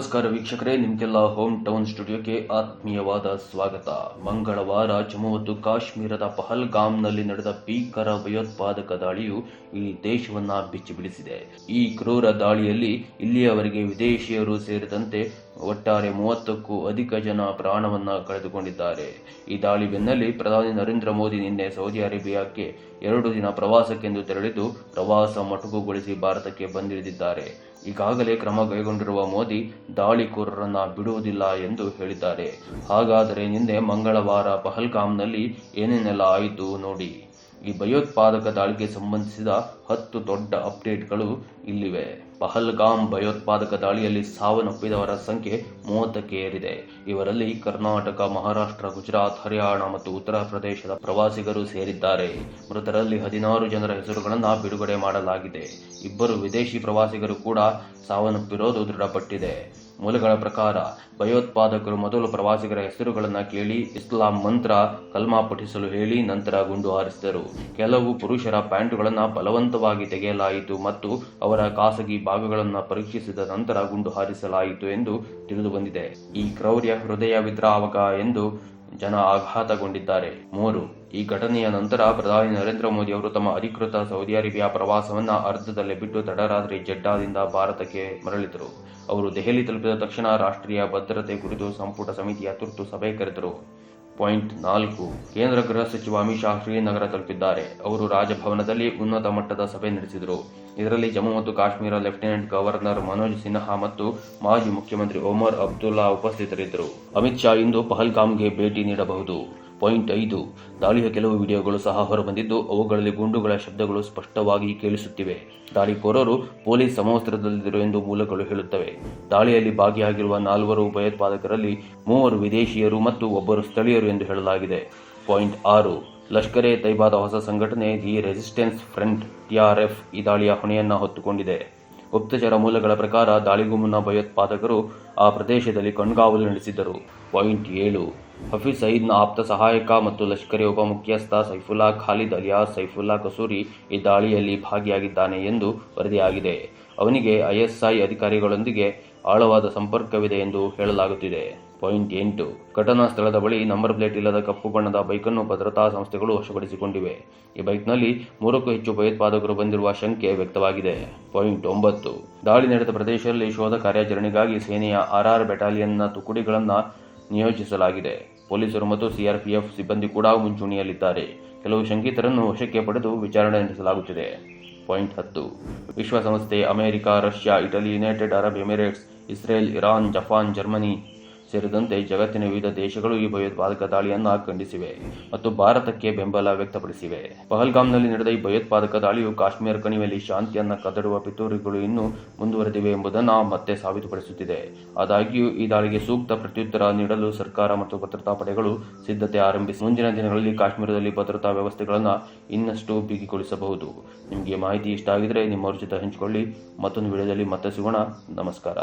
ನಮಸ್ಕಾರ ವೀಕ್ಷಕರೇ, ನಿಮಗೆಲ್ಲ ಹೋಮ್ ಟೌನ್ ಸ್ಟುಡಿಯೋಕ್ಕೆ ಆತ್ಮೀಯವಾದ ಸ್ವಾಗತ. ಮಂಗಳವಾರ ಜಮ್ಮು ಮತ್ತು ಕಾಶ್ಮೀರದ ಪಹಲ್ಗಾಮ್ನಲ್ಲಿ ನಡೆದ ಭೀಕರ ಭಯೋತ್ಪಾದಕ ದಾಳಿಯು ಈ ದೇಶವನ್ನ ಬಿಚ್ಚಿ ಬಿಡಿಸಿದೆ. ಈ ಕ್ರೂರ ದಾಳಿಯಲ್ಲಿ ಇಲ್ಲಿಯವರೆಗೆ ವಿದೇಶಿಯರು ಸೇರಿದಂತೆ ಒಟ್ಟಾರೆ ಮೂವತ್ತಕ್ಕೂ ಅಧಿಕ ಜನ ಪ್ರಾಣವನ್ನ ಕಳೆದುಕೊಂಡಿದ್ದಾರೆ. ಈ ದಾಳಿ ಬೆನ್ನಲ್ಲಿ ಪ್ರಧಾನಿ ನರೇಂದ್ರ ಮೋದಿ ನಿನ್ನೆ ಸೌದಿ ಅರೇಬಿಯಾಕ್ಕೆ ಎರಡು ದಿನ ಪ್ರವಾಸಕ್ಕೆಂದು ತೆರಳಿದ್ದು, ಪ್ರವಾಸ ಮೊಟಕುಗೊಳಿಸಿ ಭಾರತಕ್ಕೆ ಬಂದಿಳಿದಿದ್ದಾರೆ. ಈಗಾಗಲೇ ಕ್ರಮ ಕೈಗೊಂಡಿರುವ ಮೋದಿ, ದಾಳಿಕೋರರನ್ನ ಬಿಡುವುದಿಲ್ಲ ಎಂದು ಹೇಳಿದ್ದಾರೆ. ಹಾಗಾದರೆ ನಿನ್ನೆ ಮಂಗಳವಾರ ಪಹಲ್ಗಾಮ್ನಲ್ಲಿ ಏನೇನೆಲ್ಲ ಆಯಿತು ನೋಡಿ. ಈ ಭಯೋತ್ಪಾದಕ ದಾಳಿಗೆ ಸಂಬಂಧಿಸಿದ ಹತ್ತು ದೊಡ್ಡ ಅಪ್ಡೇಟ್ಗಳು ಇಲ್ಲಿವೆ. ಪಹಲ್ಗಾಮ್ ಭಯೋತ್ಪಾದಕ ದಾಳಿಯಲ್ಲಿ ಸಾವನ್ನಪ್ಪಿದವರ ಸಂಖ್ಯೆ ಮೂವತ್ತಕ್ಕೆ ಏರಿದೆ ಇವರಲ್ಲಿ ಕರ್ನಾಟಕ, ಮಹಾರಾಷ್ಟ್ರ, ಗುಜರಾತ್, ಹರಿಯಾಣ ಮತ್ತು ಉತ್ತರ ಪ್ರದೇಶದ ಪ್ರವಾಸಿಗರು ಸೇರಿದ್ದಾರೆ. ಮೃತರಲ್ಲಿ ಹದಿನಾರು ಜನರ ಹೆಸರುಗಳನ್ನು ಬಿಡುಗಡೆ ಮಾಡಲಾಗಿದೆ. ಇಬ್ಬರು ವಿದೇಶಿ ಪ್ರವಾಸಿಗರು ಕೂಡ ಸಾವನ್ನಪ್ಪಿರೋದು ದೃಢಪಟ್ಟಿದೆ. ಮೂಲಗಳ ಪ್ರಕಾರ ಭಯೋತ್ಪಾದಕರು ಮೊದಲು ಪ್ರವಾಸಿಗರ ಹೆಸರುಗಳನ್ನು ಕೇಳಿ ಇಸ್ಲಾಂ ಮಂತ್ರ ಕಲ್ಮಾ ಪಠಿಸಲು ಹೇಳಿ ನಂತರ ಗುಂಡು ಹಾರಿಸಿದರು. ಕೆಲವು ಪುರುಷರ ಪ್ಯಾಂಟುಗಳನ್ನು ಬಲವಂತವಾಗಿ ತೆಗೆಯಲಾಯಿತು ಮತ್ತು ಅವರ ಖಾಸಗಿ ಭಾಗಗಳನ್ನು ಪರೀಕ್ಷಿಸಿದ ನಂತರ ಗುಂಡು ಹಾರಿಸಲಾಯಿತು ಎಂದು ತಿಳಿದು ಬಂದಿದೆ ಈ ಕ್ರೌರ್ಯ ಹೃದಯ ವಿದ್ರಾವಕ ಎಂದು ಜನ ಆಘಾತಗೊಂಡಿದ್ದಾರೆ. ಮೂರು, ಈ ಘಟನೆಯ ನಂತರ ಪ್ರಧಾನಿ ನರೇಂದ್ರ ಮೋದಿ ಅವರು ತಮ್ಮ ಅಧಿಕೃತ ಸೌದಿ ಅರೇಬಿಯಾ ಪ್ರವಾಸವನ್ನ ಅರ್ಧದಲ್ಲೇ ಬಿಟ್ಟು ತಡರಾತ್ರಿ ಜೆಡ್ಡಾದಿಂದ ಭಾರತಕ್ಕೆ ಮರಳಿದರು. ಅವರು ದೆಹಲಿ ತಲುಪಿದ ತಕ್ಷಣ ರಾಷ್ಟ್ರೀಯ ಭದ್ರತೆ ಕುರಿತು ಸಂಪುಟ ಸಮಿತಿಯ ತುರ್ತು ಸಭೆ ಕರೆದರು. ಪಾಯಿಂಟ್ ನಾಲ್ಕು. ಕೇಂದ್ರ ಗೃಹ ಸಚಿವ ಅಮಿತ್ ಶಾ ಶ್ರೀನಗರ ತಲುಪಿದ್ದಾರೆ. ಅವರು ರಾಜಭವನದಲ್ಲಿ ಉನ್ನತ ಮಟ್ಟದ ಸಭೆ ನಡೆಸಿದರು. ಇದರಲ್ಲಿ ಜಮ್ಮು ಮತ್ತು ಕಾಶ್ಮೀರ ಲೆಫ್ಟಿನೆಂಟ್ ಗವರ್ನರ್ ಮನೋಜ್ ಸಿನ್ಹಾ ಮತ್ತು ಮಾಜಿ ಮುಖ್ಯಮಂತ್ರಿ ಒಮರ್ ಅಬ್ದುಲ್ಲಾ ಉಪಸ್ಥಿತರಿದ್ದರು. ಅಮಿತ್ ಶಾ ಇಂದು ಪಹಲ್ಗಾಮ್ಗೆ ಭೇಟಿ ನೀಡಬಹುದು. ಪಾಯಿಂಟ್ ಐದು. ದಾಳಿಯ ಕೆಲವು ವಿಡಿಯೋಗಳು ಸಹ ಹೊರಬಂದಿದ್ದು, ಅವುಗಳಲ್ಲಿ ಗುಂಡುಗಳ ಶಬ್ದಗಳು ಸ್ಪಷ್ಟವಾಗಿ ಕೇಳಿಸುತ್ತಿವೆ. ದಾಳಿಕೋರರು ಪೊಲೀಸ್ ಸಮವಸ್ತ್ರದಲ್ಲಿದ್ದರು ಎಂದು ಮೂಲಗಳು ಹೇಳುತ್ತವೆ. ದಾಳಿಯಲ್ಲಿ ಭಾಗಿಯಾಗಿರುವ ನಾಲ್ವರು ಭಯೋತ್ಪಾದಕರಲ್ಲಿ ಮೂವರು ವಿದೇಶಿಯರು ಮತ್ತು ಒಬ್ಬರು ಸ್ಥಳೀಯರು ಎಂದು ಹೇಳಲಾಗಿದೆ. ಪಾಯಿಂಟ್ ಆರು. ಲಷ್ಕರ್ ಎ ತೈಬಾದ ಹೊಸ ಸಂಘಟನೆ ದಿ ರೆಸಿಸ್ಟೆನ್ಸ್ ಫ್ರಂಟ್ ಟಿಆರ್ಎಫ್ ಈ ದಾಳಿಯ ಹೊಣೆಯನ್ನು ಹೊತ್ತುಕೊಂಡಿದೆ. ಗುಪ್ತಚರ ಮೂಲಗಳ ಪ್ರಕಾರ, ದಾಳಿಗೂ ಮುನ್ನ ಭಯೋತ್ಪಾದಕರು ಆ ಪ್ರದೇಶದಲ್ಲಿ ಕಣ್ಗಾವಲು ನಡೆಸಿದ್ದರು. ಪಾಯಿಂಟ್ ಏಳು. ಹಫೀಜ್ ಸಯೀದ್ನ ಆಪ್ತ ಸಹಾಯಕ ಮತ್ತು ಲಷ್ಕರಿ ಉಪಮುಖ್ಯಸ್ಥ ಸೈಫುಲ್ಲಾ ಖಾಲಿದ್ ಅಲಿಯಾಸ್ ಸೈಫುಲ್ಲಾ ಕಸೂರಿ ಈ ದಾಳಿಯಲ್ಲಿ ಭಾಗಿಯಾಗಿದ್ದಾನೆ ಎಂದು ವರದಿಯಾಗಿದೆ. ಅವನಿಗೆ ಐಎಸ್ಐ ಅಧಿಕಾರಿಗಳೊಂದಿಗೆ ಆಳವಾದ ಸಂಪರ್ಕವಿದೆ ಎಂದು ಹೇಳಲಾಗುತ್ತಿದೆ. ಪಾಯಿಂಟ್ ಎಂಟು. ಘಟನಾ ಸ್ಥಳದ ಬಳಿ ನಂಬರ್ ಪ್ಲೇಟ್ ಇಲ್ಲದ ಕಪ್ಪು ಬಣ್ಣದ ಬೈಕನ್ನು ಭದ್ರತಾ ಸಂಸ್ಥೆಗಳು ವಶಪಡಿಸಿಕೊಂಡಿವೆ. ಈ ಬೈಕ್ನಲ್ಲಿ ಮೂರಕ್ಕೂ ಹೆಚ್ಚು ಭಯೋತ್ಪಾದಕರು ಬಂದಿರುವ ಶಂಕೆ ವ್ಯಕ್ತವಾಗಿದೆ. ಪಾಯಿಂಟ್ ಒಂಬತ್ತು. ದಾಳಿ ನಡೆದ ಪ್ರದೇಶದಲ್ಲಿ ಶೋಧ ಕಾರ್ಯಾಚರಣೆಗಾಗಿ ಸೇನೆಯ ಆರ್ಆರ್ ಬೆಟಾಲಿಯನ್ನ ತುಕಡಿಗಳನ್ನು ನಿಯೋಜಿಸಲಾಗಿದೆ. ಪೊಲೀಸರು ಮತ್ತು ಸಿಆರ್ಪಿಎಫ್ ಸಿಬ್ಬಂದಿ ಕೂಡ ಮುಂಚೂಣಿಯಲ್ಲಿದ್ದಾರೆ. ಕೆಲವು ಶಂಕಿತರನ್ನು ವಶಕ್ಕೆ ಪಡೆದು ವಿಚಾರಣೆ ನಡೆಸಲಾಗುತ್ತಿದೆ. ಪಾಯಿಂಟ್ ಹತ್ತು. ವಿಶ್ವಸಂಸ್ಥೆ, America, Russia, Italy, United Arab Emirates, Israel, Iran, Japan, Germany ಸೇರಿದಂತೆ ಜಗತ್ತಿನ ವಿವಿಧ ದೇಶಗಳು ಈ ಭಯೋತ್ಪಾದಕ ದಾಳಿಯನ್ನು ಖಂಡಿಸಿವೆ ಮತ್ತು ಭಾರತಕ್ಕೆ ಬೆಂಬಲ ವ್ಯಕ್ತಪಡಿಸಿವೆ. ಪಹಲ್ಗಾಮ್ನಲ್ಲಿ ನಡೆದ ಈ ಭಯೋತ್ಪಾದಕ ದಾಳಿಯು ಕಾಶ್ಮೀರ ಕಣಿವೆಯಲ್ಲಿ ಶಾಂತಿಯನ್ನು ಕದಡುವ ಪಿತೂರಿಗಳು ಇನ್ನೂ ಮುಂದುವರೆದಿವೆ ಎಂಬುದನ್ನು ಮತ್ತೆ ಸಾಬೀತುಪಡಿಸುತ್ತಿದೆ. ಆದಾಗ್ಯೂ, ಈ ದಾಳಿಗೆ ಸೂಕ್ತ ಪ್ರತ್ಯುತ್ತರ ನೀಡಲು ಸರ್ಕಾರ ಮತ್ತು ಭದ್ರತಾ ಪಡೆಗಳು ಸಿದ್ಧತೆ ಆರಂಭಿಸಿ ಮುಂದಿನ ದಿನಗಳಲ್ಲಿ ಕಾಶ್ಮೀರದಲ್ಲಿ ಭದ್ರತಾ ವ್ಯವಸ್ಥೆಗಳನ್ನು ಇನ್ನಷ್ಟು ಬಿಗಿಗೊಳಿಸಬಹುದು. ನಿಮಗೆ ಮಾಹಿತಿ ಇಷ್ಟ ಆಗಿದ್ರೆ ನಿಮ್ಮ ಜೊತೆ ಹಂಚಿಕೊಳ್ಳಿ. ಮತ್ತೊಂದು ವಿಡಿಯೋದಲ್ಲಿ ಮತ್ತೆ ಸಿಗೋಣ. ನಮಸ್ಕಾರ.